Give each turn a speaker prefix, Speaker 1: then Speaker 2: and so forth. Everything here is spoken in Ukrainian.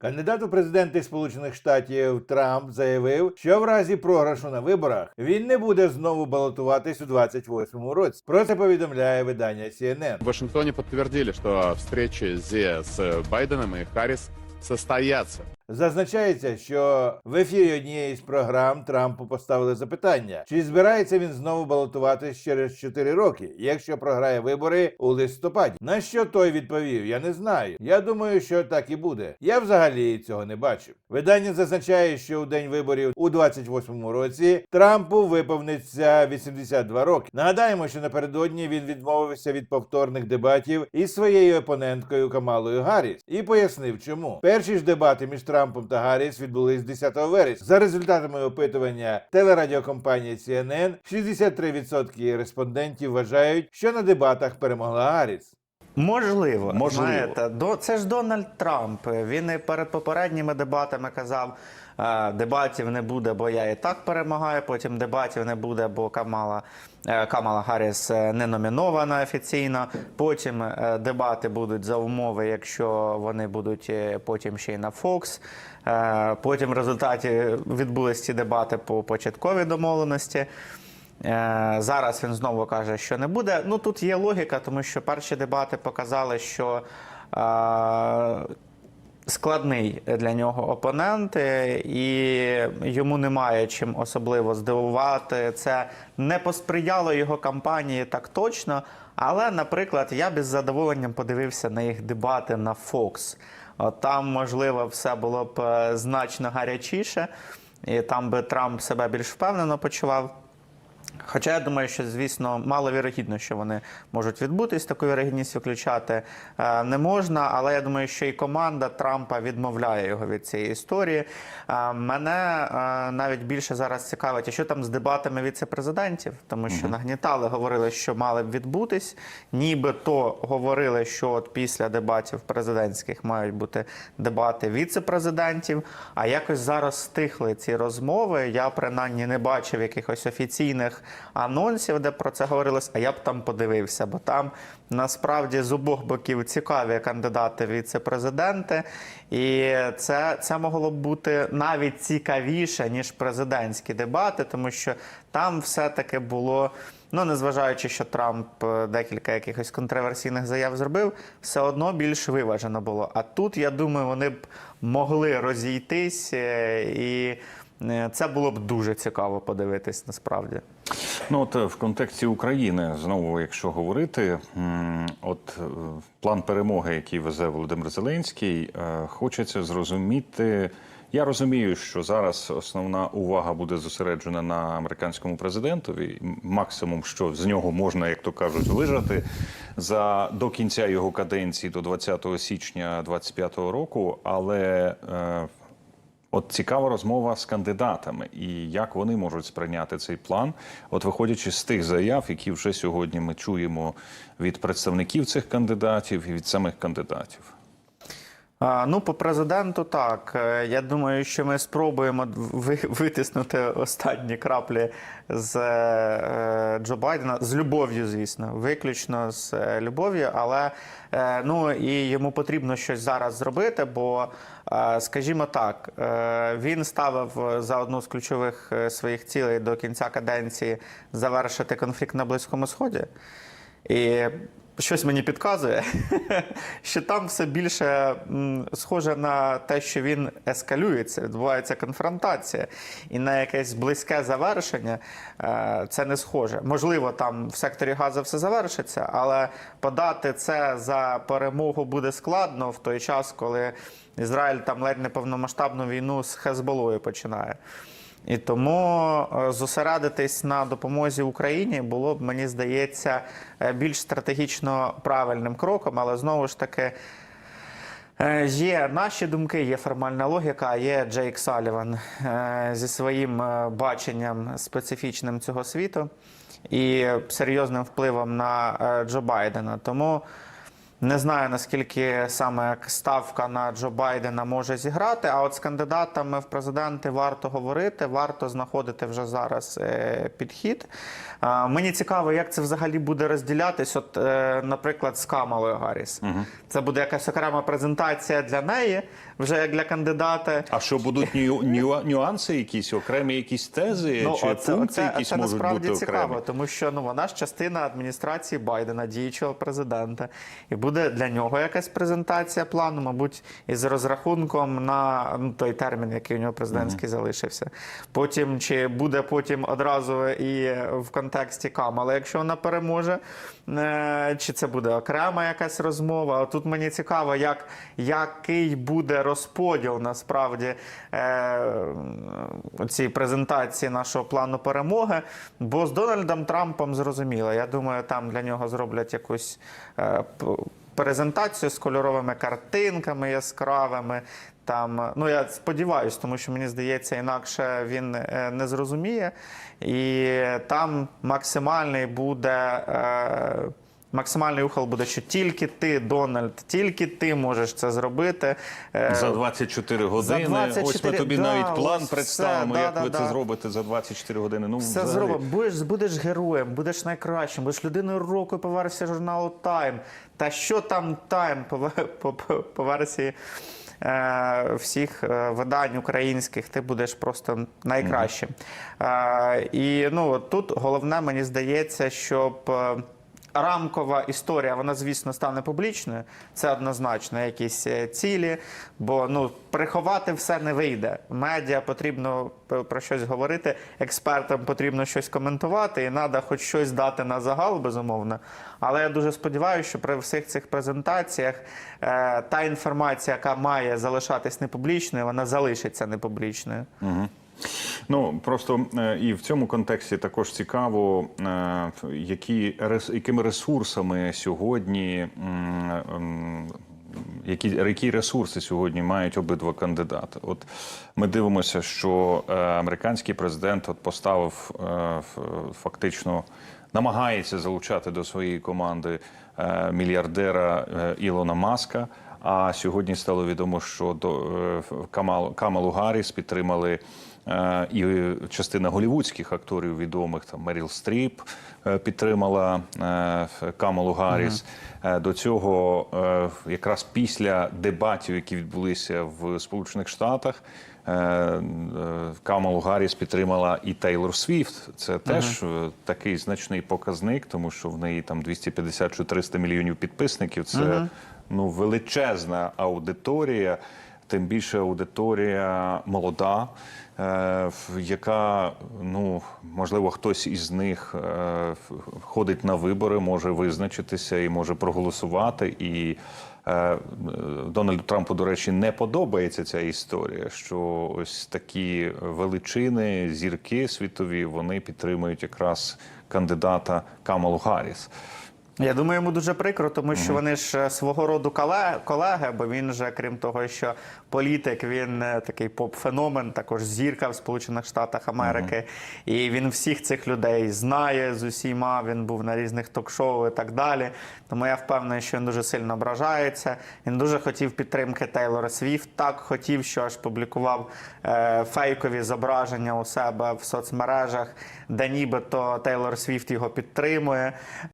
Speaker 1: Кандидат у президенти Сполучених Штатів Трамп заявив, що в разі програшу на виборах він не буде знову балотуватись у 28-му році. Про це повідомляє видання CNN.
Speaker 2: В Вашингтоні подтвердили, що зустрічі з Байденом і Харріс состоятся.
Speaker 1: Зазначається, що в ефірі однієї з програм Трампу поставили запитання, чи збирається він знову балотуватись через 4 роки, якщо програє вибори у листопаді. На що той відповів: Я не знаю. Я думаю, що так і буде. Я взагалі цього не бачив. Видання зазначає, що у день виборів у 28-му році Трампу виповниться 82 роки. Нагадаємо, що напередодні він відмовився від повторних дебатів із своєю опоненткою Камалою Гарріс і пояснив, чому перші ж дебати між Трампом та Гарріс відбулись 10 вересня. За результатами опитування телерадіокомпанії CNN, 63% респондентів вважають, що на дебатах перемогла Гарріс.
Speaker 3: Можливо,
Speaker 4: Можливо.
Speaker 3: знаєте, до це ж Дональд Трамп. Він і перед попередніми дебатами казав: дебатів не буде, бо я і так перемагаю. Потім дебатів не буде, бо Камала е, Камала Гарріс е, не номінована офіційно. Потім е, дебати будуть за умови, якщо вони будуть потім ще й на. Е, Потім в результаті відбулись ці дебати по початковій домовленості. Зараз він знову каже, що не буде. Ну тут є логіка, тому що перші дебати показали, що складний для нього опонент, е, і йому немає чим особливо здивувати. Це не посприяло його кампанії так точно. Але, наприклад, я б із задоволенням подивився на їх дебати на Fox. Там, можливо, все було б е, значно гарячіше, і там би Трамп себе більш впевнено почував. Хоча я думаю, що звісно маловірогідно, що вони можуть відбутись, таку вірогідність виключати е, не можна. Але я думаю, що і команда Трампа відмовляє його від цієї історії. Е, Мене е, навіть більше зараз цікавить, що там з дебатами віце-президентів, тому що нагнітали, говорили, що мали б відбутись. Нібито говорили, що от після дебатів президентських мають бути дебати віце-президентів. А якось зараз стихли ці розмови. Я принаймні не бачив якихось офіційних анонсів, де про це говорилось. А я б там подивився, бо там насправді з обох боків цікаві кандидати віце-президенти. І це, це могло б бути навіть цікавіше, ніж президентські дебати, тому що там все-таки було. Ну, незважаючи, що Трамп е, декілька якихось контроверсійних заяв зробив, все одно більш виважено було. А тут, я думаю, вони б могли розійтись, е, і це було б дуже цікаво подивитись насправді.
Speaker 4: Ну от е, в контексті України знову, якщо говорити, от е, план перемоги, який везе Володимир Зеленський, е, хочеться зрозуміти. Я розумію, що зараз основна увага буде зосереджена на американському президентові. Максимум, що з нього можна, як то кажуть, вижати за до кінця його каденції до 20 січня 2025 року. Але е, От цікава розмова з кандидатами і як вони можуть сприйняти цей план, от виходячи з тих заяв, які вже сьогодні ми чуємо від представників цих кандидатів і від самих кандидатів.
Speaker 3: Ну, по президенту, так. Е, Я думаю, що ми спробуємо витиснути останні краплі з е, Джо Байдена з любов'ю, звісно, виключно з е, любов'ю, але ну і йому потрібно щось зараз зробити, бо, скажімо так, він ставив за одну з ключових своїх цілей до кінця каденції завершити конфлікт на Близькому Сході. І щось мені підказує, що там все більше схоже на те, що він ескалюється, відбувається конфронтація, і на якесь близьке завершення е, це не схоже. Можливо, там в секторі газу все завершиться, але подати це за перемогу буде складно в той час, коли Ізраїль там ледь не повномасштабну війну з Хезболою починає. І тому е, зосередитись на допомозі Україні було б, мені здається, е, більш стратегічно правильним кроком, але знову ж таки. е, Є наші думки, є формальна логіка, є Джейк Саліван зі своїм баченням специфічним цього світу і серйозним впливом на Джо Байдена. Тому не знаю наскільки саме ставка на Джо Байдена може зіграти. А от з кандидатами в президенти варто говорити, варто знаходити вже зараз е, підхід. Мені цікаво, як це взагалі буде розділятись. От, е, наприклад, з Камалою Гарріс. Це буде якась окрема презентація для неї. вже як для кандидата.
Speaker 4: А що будуть ню, ню, нюанси, якісь окремі якісь тези чи
Speaker 3: оце,
Speaker 4: пункти,
Speaker 3: оце,
Speaker 4: якісь
Speaker 3: це
Speaker 4: можуть
Speaker 3: насправді
Speaker 4: бути
Speaker 3: цікаво,
Speaker 4: окремі?
Speaker 3: тому що ну вона ж частина адміністрації Байдена, діючого президента, і буде для нього якась презентація плану, мабуть, із розрахунком на ну, той термін, який у нього президентський залишився. Потім чи буде потім одразу і в контексті Камала, якщо вона переможе, чи це буде окрема якась розмова. Тут мені цікаво, як, який буде розподіл насправді е, цій презентації нашого плану перемоги. Бо з Дональдом Трампом зрозуміло. Я думаю, там для нього зроблять якусь е, презентацію з кольоровими картинками яскравими. Там, ну я сподіваюся, тому що мені здається, інакше він е, не зрозуміє. І там максимальний буде. Е, Максимальний ухил буде, що тільки ти, Дональд, тільки ти можеш це зробити. Е,
Speaker 4: За 24 години. Ось ми тобі
Speaker 3: да,
Speaker 4: навіть план
Speaker 3: ось
Speaker 4: представимо,
Speaker 3: все,
Speaker 4: як
Speaker 3: да,
Speaker 4: ви
Speaker 3: да,
Speaker 4: це
Speaker 3: да.
Speaker 4: зробите за 24 години. Ну,
Speaker 3: Все
Speaker 4: взагалі.
Speaker 3: зробимо. Будеш, будеш героєм, будеш найкращим, будеш людиною року по версії журналу Time. Та що там Time по, по, по, по версії е, всіх е, видань українських, ти будеш просто найкращим. Е, і ну, тут головне, мені здається, щоб. Рамкова історія, вона, звісно, стане публічною. Це однозначно якісь е, цілі, бо ну приховати все не вийде. Медіа потрібно про щось говорити, експертам потрібно щось коментувати, і треба хоч щось дати на загал, безумовно. Але я дуже сподіваюся, що при всіх цих презентаціях е, та інформація, яка має залишатись непублічною, вона залишиться непублічною.
Speaker 4: Ну просто е, і в цьому контексті також цікаво, е, які якими ресурсами сьогодні. м, м, Які, які ресурси сьогодні мають обидва кандидати? От ми дивимося, що е, американський президент от поставив е, фактично намагається залучати до своєї команди е, мільярдера е, Ілона Маска. А сьогодні стало відомо, що до е, Камал, Камалу Гарріс підтримали е, і частина голівудських акторів відомих там Меріл Стріп е, підтримала Камалу Гарріс. Е, До цього якраз після дебатів, які відбулися в Сполучених Штатах. Камалу Гарріс підтримала і Тейлор Свіфт. Це теж е, такий значний показник, тому що в неї там 250 чи 300 мільйонів підписників. Це ну величезна аудиторія, тим більше аудиторія молода, е, яка ну можливо хтось із них е, ходить на вибори, може визначитися і може проголосувати. І е, Дональду Трампу, до речі, не подобається ця історія, що ось такі величини, зірки світові, вони підтримують якраз кандидата Камалу Гарріс.
Speaker 3: Я думаю, йому дуже прикро, тому що вони ж е, свого роду коле- колеги, бо він же, крім того, що політик, він е, такий поп-феномен, також зірка в Сполучених Штатах Америки. І він всіх цих людей знає з усіма. Він був на різних ток-шоу і так далі. Тому я впевнений, що він дуже сильно ображається. Він дуже хотів підтримки Тейлора Свіфт. Так хотів, що аж публікував е, фейкові зображення у себе в соцмережах, де нібито Тейлор Свіфт його підтримує.